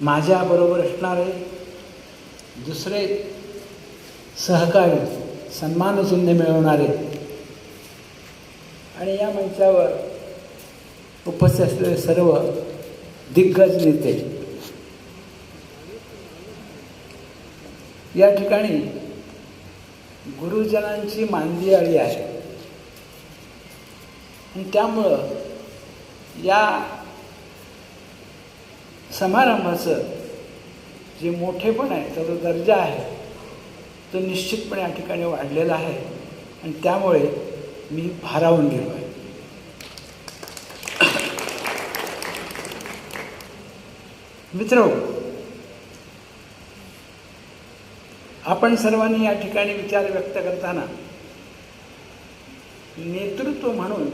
माझ्याबरोबर असणारे दुसरे सहकारी सन्मानचिन्ह मिळवणारे. आणि या मंचावर उपस्थित असलेले सर्व दिग्गज नेते. या ठिकाणी गुरुजनांची मांदी आळी आहे. आणि त्यामुळं या समारंभाचं जे मोठेपण आहे त्याचा दर्जा आहे तो निश्चितपणे या ठिकाणी वाढलेला आहे. आणि त्यामुळे मी भारावून गेलो आहे. मित्र हो, आपण सर्वांनी या ठिकाणी विचार व्यक्त करताना नेतृत्व म्हणून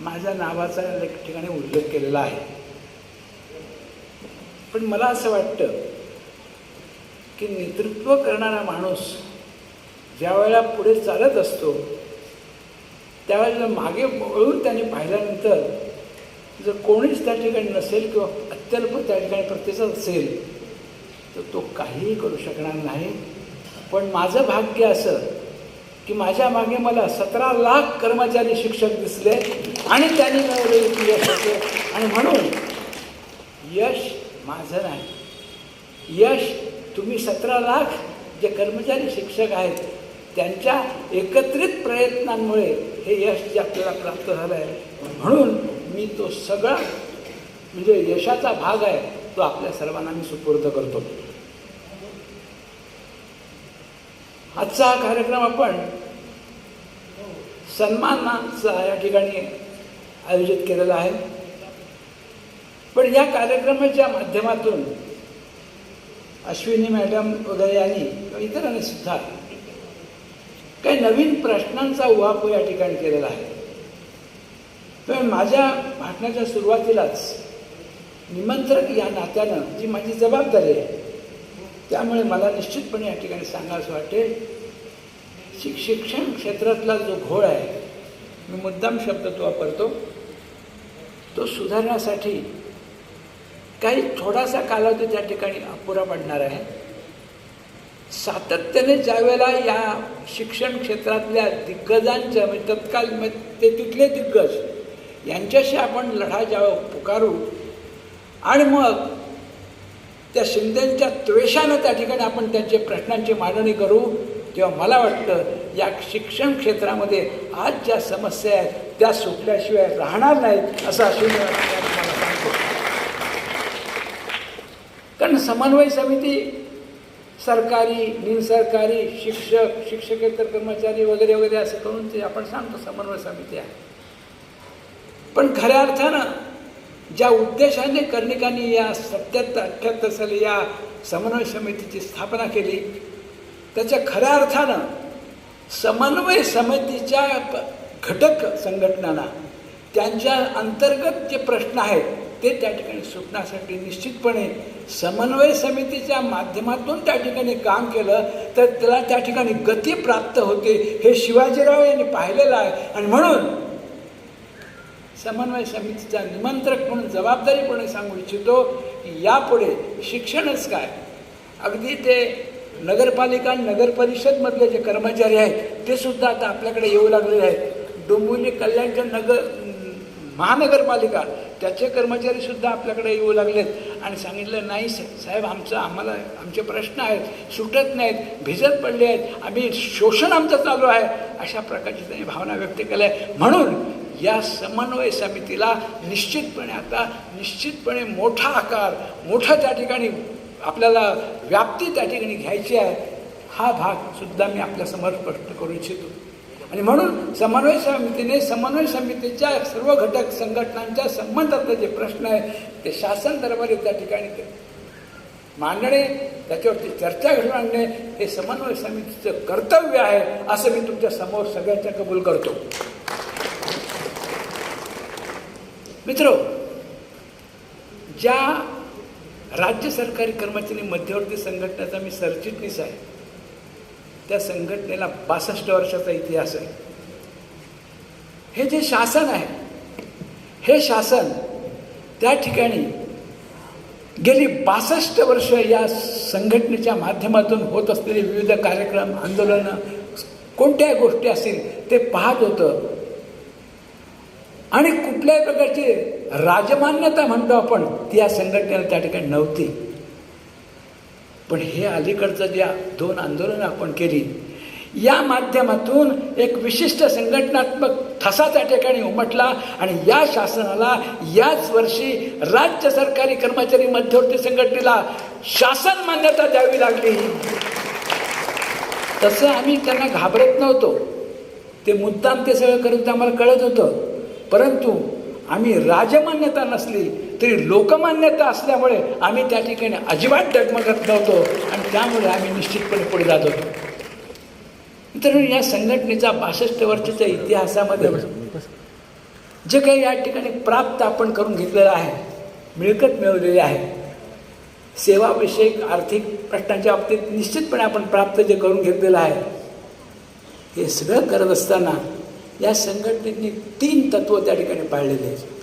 माझ्या नावाचा एक ठिकाणी उल्लेख केलेला आहे. पण मला असं वाटतं की नेतृत्व करणारा माणूस ज्या वेळेला पुढे चालत असतो त्यावेळेला मागे वळून त्याने पाहिल्यानंतर जर कोणीच त्या ठिकाणी नसेल किंवा अत्यल्प त्या ठिकाणी प्रतिसाद असेल तर तो काहीही करू शकणार नाही. पण माझं भाग्य असं की माझ्या मागे मला सतरा लाख कर्मचारी शिक्षक दिसले आणि त्यांनी मिळवलेले यश होते आणि म्हणून यश माझं नाही यश तुम्ही सतरा लाख जे कर्मचारी शिक्षक आहेत त्यांच्या एकत्रित प्रयत्नांमुळे हे यश जे आपल्याला प्राप्त झालं आहे. म्हणून मी तो सगळा म्हणजे यशाचा भाग आहे तो आपल्या सर्वांना मी सुपूर्द करतो. आजचा हा कार्यक्रम आपण सन्मानाचा या ठिकाणी आयोजित केलेला आहे. पण या कार्यक्रमाच्या माध्यमातून अश्विनी मॅडम वगैरे यांनी इतरांनी सुद्धा काही नवीन प्रश्नांचा उहापोह या ठिकाणी केलेला आहे. पण माझ्या भाषणाच्या सुरुवातीलाच निमंत्रक या नात्यानं जी माझी जबाबदारी आहे त्यामुळे मला निश्चितपणे या ठिकाणी सांगावंसं वाटेल शिक शिक्षण क्षेत्रातला जो घोळ आहे मी मुद्दाम शब्द तो वापरतो तो सुधारण्यासाठी काही थोडासा कालावधी त्या ठिकाणी अपुरा पडणार आहे. सातत्याने ज्यावेळेला या शिक्षण क्षेत्रातल्या दिग्गजांच्या म्हणजे तत्काल म्हणजे ते तिथले दिग्गज यांच्याशी आपण लढा ज्या पुकारू आणि मग त्या शिंदेच्या त्वेषानं त्या ठिकाणी आपण त्यांचे प्रश्नांची मांडणी करू तेव्हा मला वाटतं या शिक्षण क्षेत्रामध्ये आज ज्या समस्या आहेत त्या सुटल्याशिवाय राहणार नाहीत असं असून तुम्हाला सांगतो कारण समन्वय समिती सरकारी निमसरकारी शिक्षक शिक्षकेतर कर्मचारी वगैरे वगैरे असं करून ते आपण सांगतो समन्वय समिती आहे. पण खऱ्या अर्थानं ज्या उद्देशाने कर्णिकांनी या सत्याहत्तर अठ्ठ्याहत्तर साली या समन्वय समितीची स्थापना केली त्याच्या खऱ्या अर्थानं समन्वय समितीच्या घटक संघटनांना त्यांच्या अंतर्गत जे प्रश्न आहेत ते त्या ठिकाणी सुटण्यासाठी निश्चितपणे समन्वय समितीच्या माध्यमातून त्या ठिकाणी काम केलं तर त्याला त्या ठिकाणी गती प्राप्त होते हे शिवाजीराव यांनी पाहिलेलं आहे. आणि म्हणून समन्वय समितीचा निमंत्रक म्हणून जबाबदारीपणे सांगू इच्छितो की यापुढे शिक्षणच काय? अगदी ते नगरपालिका नगर परिषदमधले जे कर्मचारी आहेत ते सुद्धा आता आपल्याकडे येऊ लागलेले आहेत. डोंबिवली कल्याणच्या नगर महानगरपालिका त्याचे कर्मचारी सुद्धा आपल्याकडे येऊ लागलेत. आणि सांगितलं नाही साहेब आमचं आम्हाला आमचे प्रश्न आहेत सुटत नाहीत भिजत पडले आहेत आम्ही शोषण आमचं चालू आहे. अशा प्रकारची त्यांनी भावना व्यक्त केल्या. आहे म्हणून या समन्वय समितीला निश्चितपणे आता निश्चितपणे मोठा आकार मोठा त्या ठिकाणी आपल्याला व्याप्ती त्या ठिकाणी घ्यायची आहे हा भाग सुद्धा मी आपल्यासमोर स्पष्ट करू इच्छितो. आणि म्हणून समन्वय समितीने समन्वय समितीच्या सर्व घटक संघटनांच्या संबंधातले जे प्रश्न आहे ते शासन दरबारी त्या ठिकाणी ते. मांडणे त्याच्यावरती चर्चा घडून आणणे हे समन्वय समितीचं कर्तव्य आहे असं मी तुमच्यासमोर सगळ्यांच्या कबूल करतो. मित्र ज्या राज्य सरकारी कर्मचारी मध्यवर्ती संघटनेचा मी सरचिटणीस आहे त्या संघटनेला बासष्ट वर्षाचा इतिहास आहे. हे जे शासन आहे हे शासन त्या ठिकाणी गेली बासष्ट वर्ष या संघटनेच्या माध्यमातून होत असलेले विविध कार्यक्रम आंदोलनं कोणत्याही गोष्टी असतील ते पाहत होतं. आणि कुठल्याही प्रकारची राजमान्यता म्हणतो आपण ती या संघटनेला त्या ठिकाणी नव्हती. पण हे अलीकडचं ज्या दोन आंदोलनं आपण केली या माध्यमातून एक विशिष्ट संघटनात्मक ठसा त्या ठिकाणी उमटला आणि या शासनाला याच वर्षी राज्य सरकारी कर्मचारी मध्यवर्ती संघटनेला शासन मान्यता द्यावी लागली. तसं आम्ही त्यांना घाबरत नव्हतो. ते मुद्दाम ते सगळं करत आम्हाला कळत होतं. परंतु आम्ही राजमान्यता नसली तरी लोकमान्यता असल्यामुळे आम्ही त्या ठिकाणी अजिबात डगमगत नव्हतो आणि त्यामुळे आम्ही निश्चितपणे पुढे जात होतो. मित्रांनो या संघटनेचा बासष्ट वर्षाच्या इतिहासामध्ये जे काही या ठिकाणी प्राप्त आपण करून घेतलेलं आहे मिळकत मिळवलेली आहे सेवाविषयक आर्थिक प्रश्नांच्या बाबतीत निश्चितपणे आपण प्राप्त जे करून घेतलेलं आहे हे सगळं करत असताना या संघटनेने तीन तत्त्व त्या ठिकाणी पाळलेले आहेत.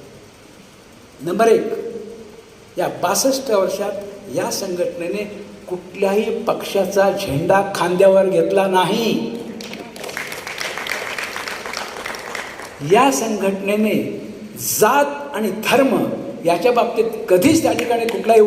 नंबर एक या बासष्ट वर्षात या संघटनेने कुठल्याही पक्षाचा झेंडा खांद्यावर घेतला नाही. या संघटनेने जात आणि धर्म याच्या बाबतीत कधीच त्या ठिकाणी कुठलाही